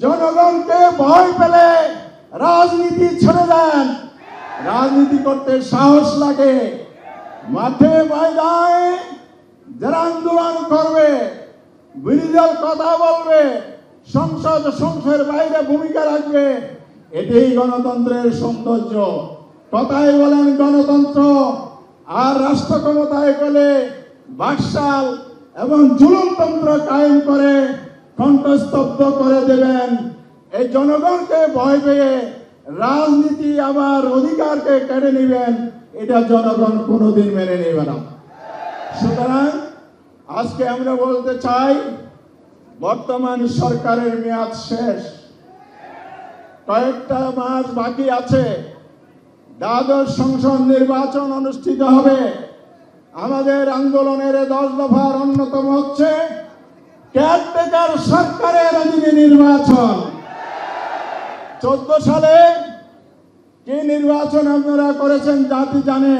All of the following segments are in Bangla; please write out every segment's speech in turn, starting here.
জনগণকে ভয় পেলে রাজনীতি ছেড়ে দেন। রাজনীতি করতে সাহস লাগে। মাঠে ময়দানে যারা আন্দোলন করবে বিরোধীদল কথা বলবে, সংসদ সংসদের বাইরে ভূমিকা রাখবে, এটাই গণতন্ত্রের সৌন্দর্য। কথাই বলেন গণতন্ত্র, আর রাষ্ট্র ক্ষমতায় গেলে বাকশাল এবং জুলুমতন্ত্র কায়েম করে কণ্ঠস্তব্ধ করে দেবেন। এই জনগণকে ভয় পেয়ে রাজনীতি আবার অধিকারকে কেড়ে নেবেন, এটা জনগণ কোনোদিন মেনে নেবে না। সুতরাং আজকে আমরা বলতে চাই, বর্তমান সরকারের মেয়াদ শেষ। কয়েকটা মাস বাকি আছে। দ্বাদশ সংসদ নির্বাচন অনুষ্ঠিত হবে। আমাদের আন্দোলনের দশ দফার অন্যতম হচ্ছে কেয়ারটেকার সরকারের অধীনে নির্বাচন। চোদ্দ সালে কি নির্বাচন আপনারা করেছেন, জাতি জানে।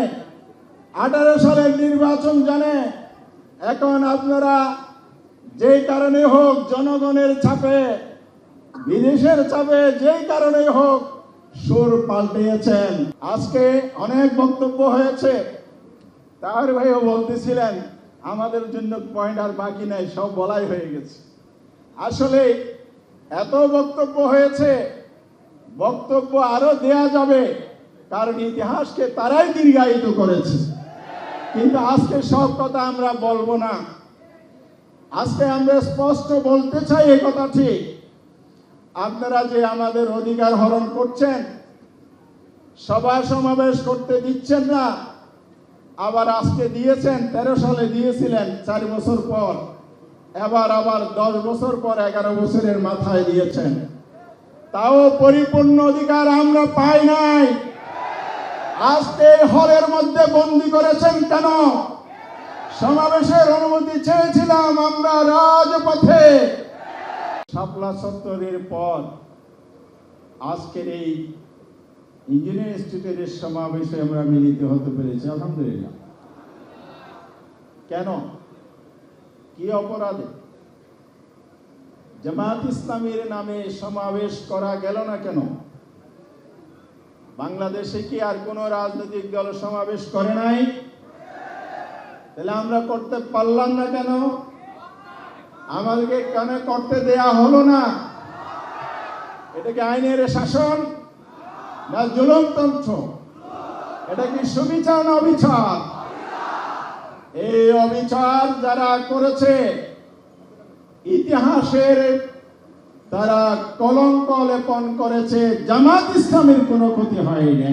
আঠারো সালের নির্বাচন জানে। এখন আপনারা যেই কারণে হোক জনগণের চাপে, বিদেশের চাপে যেই কারণে হোক সুর পাল্টিয়েছেন। আজকে অনেক বক্তব্য হয়েছে। তার ভাইও বলতেছিলেন আমাদের জন্য পয়েন্ট আর বাকি নাই, সব বলাই হয়ে গেছে। আসলে এত বক্তব্য হয়েছে, বক্তব্য আরও দেয়া যাবে, কারণ ইতিহাসকে তারাই দীর্ঘায়িত করেছে। কিন্তু আজকে সব কথা আমরা বলব না। আজকে আমরা স্পষ্ট বলতে চাই এই কথা ঠিক। আপনারা যে আমাদের অধিকার হরণ করছেন, সভা সমাবেশ করতে দিচ্ছেন না আবার আজকে দিয়েছেন, তেরো সালে দিয়েছিলেন চার বছর পর। এবার আবার দশ বছর পর এগারো বছরের মাথায় দিয়েছেন। তাও পরিপূর্ণ অধিকার আমরা পাই নাই। আজকে হলের মধ্যে বন্দি করেছেন কেন? সমাবেশের অনুমতি চেয়েছিলাম আমরা রাজপথে। শাপলা চত্বরের পর আজকের এই ইঞ্জিনিয়ার ইনস্টিটিউটের সমাবেশে আমরা মিলিত হতে পেরেছি, আলহামদুলিল্লাহ। কেন? কি অপরাধে? জামাত ইসলামের নামে সমাবেশ করা গেল না কেন? বাংলাদেশে কি আর কোন রাজনৈতিক দল সমাবেশ করে নাই? তাহলে আমরা করতে পারলাম না কেন? আমাদেরকে কেন করতে দেয়া হলো না? এটা কি আইনের শাসন? না জুলমতন্ত্র এটা কি সুবিচার না অবিচার? এই অবিচার যারা করেছে, ইতিহাসের তারা কলঙ্ক লেপন করেছে, জামাত ইসলামের কোনো ক্ষতি হয়নি।